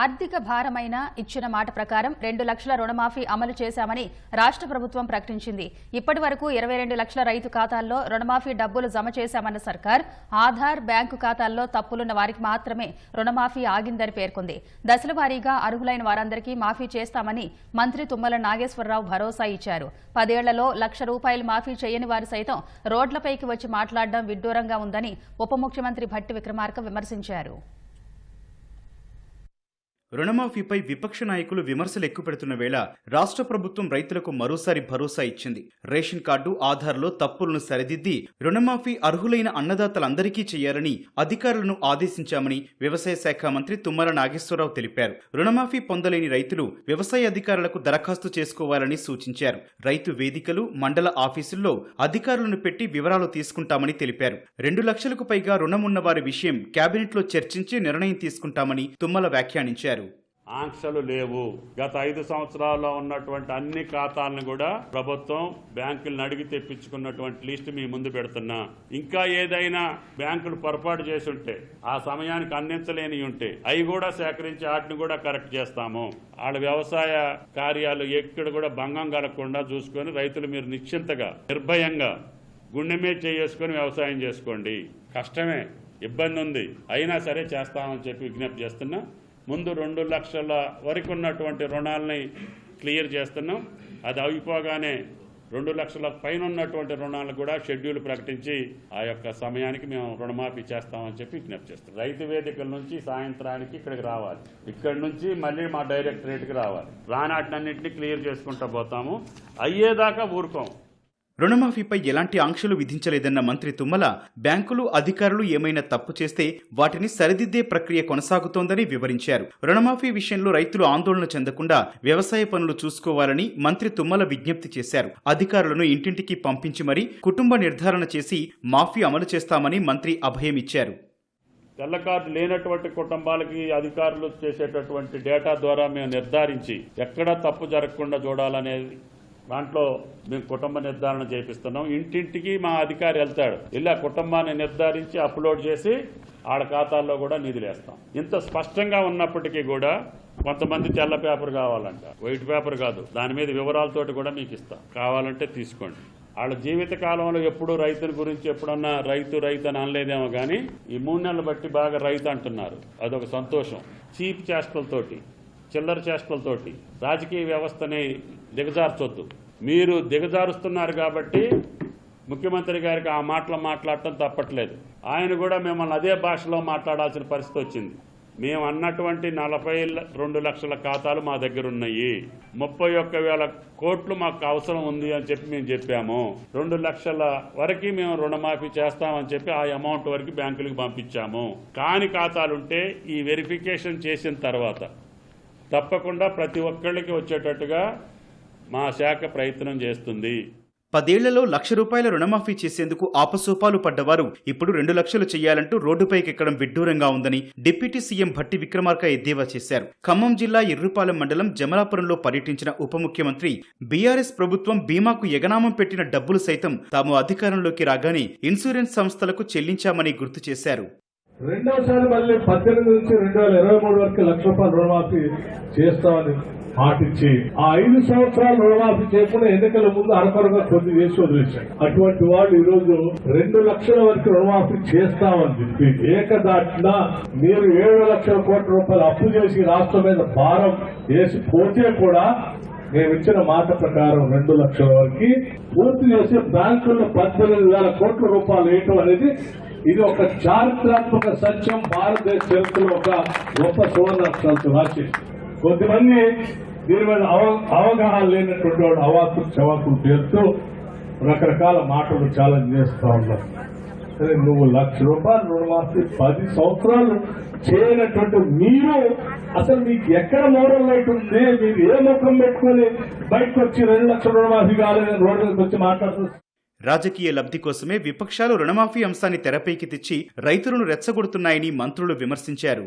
ఆర్థిక భారమైన ఇచ్చిన మాట ప్రకారం రెండు లక్షల రుణమాఫీ అమలు చేశామని రాష్ట్ర ప్రభుత్వం ప్రకటించింది. ఇప్పటి వరకు ఇరవై రెండు లక్షల రైతు ఖాతాల్లో రుణమాఫీ డబ్బులు జమ చేశామన్న సర్కార్ ఆధార్ బ్యాంకు ఖాతాల్లో తప్పులున్న వారికి మాత్రమే రుణమాఫీ ఆగిందని పేర్కొంది. దశల వారీగా అర్హులైన వారందరికీ మాఫీ చేస్తామని మంత్రి తుమ్మల నాగేశ్వరరావు భరోసా ఇచ్చారు. పదేళ్ళలో లక్ష రూపాయలు మాఫీ చేయని వారు సైతం రోడ్లపైకి వచ్చి మాట్లాడడం విడ్డూరంగా ఉందని ఉప ముఖ్యమంత్రి భట్టి విక్రమార్క విమర్శించారు. రుణమాఫీపై విపక్ష నాయకులు విమర్శలు ఎక్కుపెడుతున్న వేళ రాష్ట్ర ప్రభుత్వం రైతులకు మరోసారి భరోసా ఇచ్చింది. రేషన్ కార్డు ఆధార్లో తప్పులను సరిదిద్ది రుణమాఫీ అర్హులైన అన్నదాతలందరికీ చేయాలని అధికారులను ఆదేశించామని వ్యవసాయ శాఖ మంత్రి తుమ్మల నాగేశ్వరరావు తెలిపారు. రుణమాఫీ పొందలేని రైతులు వ్యవసాయ అధికారులకు దరఖాస్తు చేసుకోవాలని సూచించారు. రైతు వేదికలు మండల ఆఫీసుల్లో అధికారులను పెట్టి వివరాలు తీసుకుంటామని తెలిపారు. రెండు లక్షలకు పైగా రుణమున్న వారి విషయం కేబినెట్లో చర్చించి నిర్ణయం తీసుకుంటామని తుమ్మల వ్యాఖ్యానించారు. ఆంక్షలు లేవు. గత ఐదు సంవత్సరాల్లో ఉన్నటువంటి అన్ని ఖాతాలను కూడా ప్రభుత్వం బ్యాంకులను అడిగి తెప్పించుకున్నటువంటి లిస్ట్ మీ ముందు పెడుతున్నా. ఇంకా ఏదైనా బ్యాంకులు పొరపాటు చేసి ఉంటే ఆ సమయానికి అందించలేని ఉంటే అవి కూడా సేకరించి వాటిని కూడా కరెక్ట్ చేస్తాము. వాళ్ళ వ్యవసాయ కార్యాలు ఎక్కడ కూడా భంగం కలగకుండా చూసుకొని రైతులు మీరు నిశ్చింతగా నిర్భయంగా గుండె మీద చేసుకొని వ్యవసాయం చేసుకోండి. కష్టమే ఇబ్బంది ఉంది. అయినా సరే చేస్తామని చెప్పి విజ్ఞప్తి చేస్తున్నా. ముందు రెండు లక్షల వరకు ఉన్నటువంటి రుణాలని క్లియర్ చేస్తున్నాం. అది అయిపోగానే రెండు లక్షల పైన ఉన్నటువంటి రుణాలు కూడా షెడ్యూల్ ప్రకటించి ఆ యొక్క సమయానికి మేము రుణమాఫీ చేస్తామని చెప్పి విజ్ఞప్తి చేస్తాం రైతు వేదికల నుంచి సాయంత్రానికి ఇక్కడికి రావాలి. ఇక్కడ నుంచి మళ్ళీ మా డైరెక్టరేట్కి రావాలి. రానాటినన్నింటినీ క్లియర్ చేసుకుంటూ పోతాము. అయ్యేదాకా ఊరుకోం రుణమాఫీపై ఎలాంటి ఆంక్షలు విధించలేదన్న మంత్రి తుమ్మల బ్యాంకులు అధికారులు ఏమైనా తప్పు చేస్తే వాటిని సరిదిద్దే ప్రక్రియ కొనసాగుతోందని వివరించారు. రుణమాఫీ విషయంలో రైతులు ఆందోళన చెందకుండా వ్యవసాయ పనులు చూసుకోవాలని మంత్రి తుమ్మల విజ్ఞప్తి చేశారు. అధికారులను ఇంటింటికి పంపించి మరీ కుటుంబ నిర్ధారణ చేసి మాఫీ అమలు చేస్తామని మంత్రి అభయమిచ్చారు తెల్ల కార్డు లేనటువంటి కుటుంబాలకి అధికారులు చేసేటటువంటి డేటా ద్వారా మేము నిర్ధారించి ఎక్కడా తప్పు జరగకుండా చూడాలనేది దాంట్లో మేము కుటుంబ నిర్ధారణ చేపిస్తున్నాం. ఇంటింటికి మా అధికారి వెళ్తాడు. వెళ్ళి ఆ కుటుంబాన్ని నిర్ధారించి అప్లోడ్ చేసి ఆడ ఖాతాల్లో కూడా నిధులు వేస్తాం. ఇంత స్పష్టంగా ఉన్నప్పటికీ కూడా కొంతమంది తెల్ల పేపర్ కావాలంట. వైట్ పేపర్ కాదు. దాని మీద వివరాలతోటి కూడా మీకు ఇస్తాం. కావాలంటే తీసుకోండి. వాళ్ళ జీవిత కాలంలో ఎప్పుడు రైతుల గురించి ఎప్పుడన్నా రైతు రైతు అని అనలేదేమో కానీ ఈ మూడు నెలలు బట్టి బాగా రైతు అంటున్నారు. అదొక సంతోషం. చీప్ చేష్టలతోటి చిల్లర చేష్టలతోటి రాజకీయ వ్యవస్థని దిగజార్చొద్దు. మీరు దిగజారుస్తున్నారు కాబట్టి ముఖ్యమంత్రి గారికి ఆ మాటలు మాట్లాడటం తప్పట్లేదు. ఆయన కూడా మిమ్మల్ని అదే భాషలో మాట్లాడాల్సిన పరిస్థితి వచ్చింది. మేము అన్నటువంటి నలభై రెండు లక్షల ఖాతాలు మా దగ్గర ఉన్నాయి. ముప్పై ఒక్క వేల కోట్లు మాకు అవసరం ఉంది అని చెప్పి మేము చెప్పాము. రెండు లక్షల వరకు మేము రుణమాఫీ చేస్తామని చెప్పి ఆ అమౌంట్ వరకు బ్యాంకులకు పంపించాము. కాని ఖాతాలుంటే ఈ వెరిఫికేషన్ చేసిన తర్వాత తప్పకుండా ప్రతి ఒక్కళ్ళకి వచ్చేటట్టుగా మా శాఖ ప్రయత్నం చేస్తుంది. పదేళ్ళలో లక్ష రూపాయల రుణమాఫీ చేసేందుకు ఆపసోపాలు పడ్డవారు ఇప్పుడు రెండు లక్షలు చేయాలంటూ రోడ్డుపైకి ఎక్కడం విడ్డూరంగా ఉందని డిప్యూటీ సీఎం భట్టి విక్రమార్క ఎద్దేవా చేశారు. ఖమ్మం జిల్లా ఎర్రుపాలెం మండలం జమలాపురంలో పర్యటించిన ఉప ముఖ్యమంత్రి బీఆర్ఎస్ ప్రభుత్వం బీమాకు ఎగనామం పెట్టిన డబ్బులు సైతం తాము అధికారంలోకి రాగానే ఇన్సూరెన్స్ సంస్థలకు చెల్లించామని గుర్తు చేశారు. రెండోసారి మళ్ళీ పద్దెనిమిది నుంచి రెండు వేల ఇరవై మూడు వరకు లక్ష రూపాయలు రుణమాఫీ చేస్తామని మాటిచ్చి ఆ ఐదు సంవత్సరాలు రుణమాఫీ చేయకుండా ఎన్నికల ముందు అరకొరగా కొద్ది చేసి వదిలేశాడు. అటువంటి వాళ్ళు ఈ రోజు రెండు లక్షల వరకు రుణమాఫీ చేస్తామని చెప్పి ఏకదాటిన మీరు ఏడు లక్షల కోట్ల రూపాయలు అప్పు చేసి రాష్ట్రం మీద భారం వేసి పోతే కూడా మేము ఇచ్చిన మాట ప్రకారం రెండు లక్షల వరకు పూర్తి చేసి బ్యాంకుల్లో పద్దెనిమిది వేల కోట్ల రూపాయలు వేయటం అనేది ఇది ఒక చారిత్రాత్మక సత్యం భారతదేశ చరిత్రలో ఒక గొప్ప సువర్ణాక్షరాలతో రాసి కొద్దిమంది దీని మీద అవ- అవగాహన లేనటువంటి వాడు అవాకులు చవాకులు పేరుతో రకరకాల మాటలు ఛాలెంజ్ చేస్తా ఉన్నారు. సరే నువ్వు లక్ష రూపాయలు రుణమాఫీ పది సంవత్సరాలు చేయనటువంటి మీరు అసలు మీకు ఎక్కడ మోరల్ లైట్ ఉంది మీరు ఏ ముఖం పెట్టుకొని బయటకు వచ్చి రెండు లక్షల రుణమాఫీ కాలేదని రోడ్డు వచ్చి మాట్లాడుతున్నారు? రాజకీయ లబ్ధి కోసమే విపక్షాలు రుణమాఫీ అంశాన్ని తెరపైకి తెచ్చి రైతులను రెచ్చగొడుతున్నాయని మంత్రులు విమర్శించారు.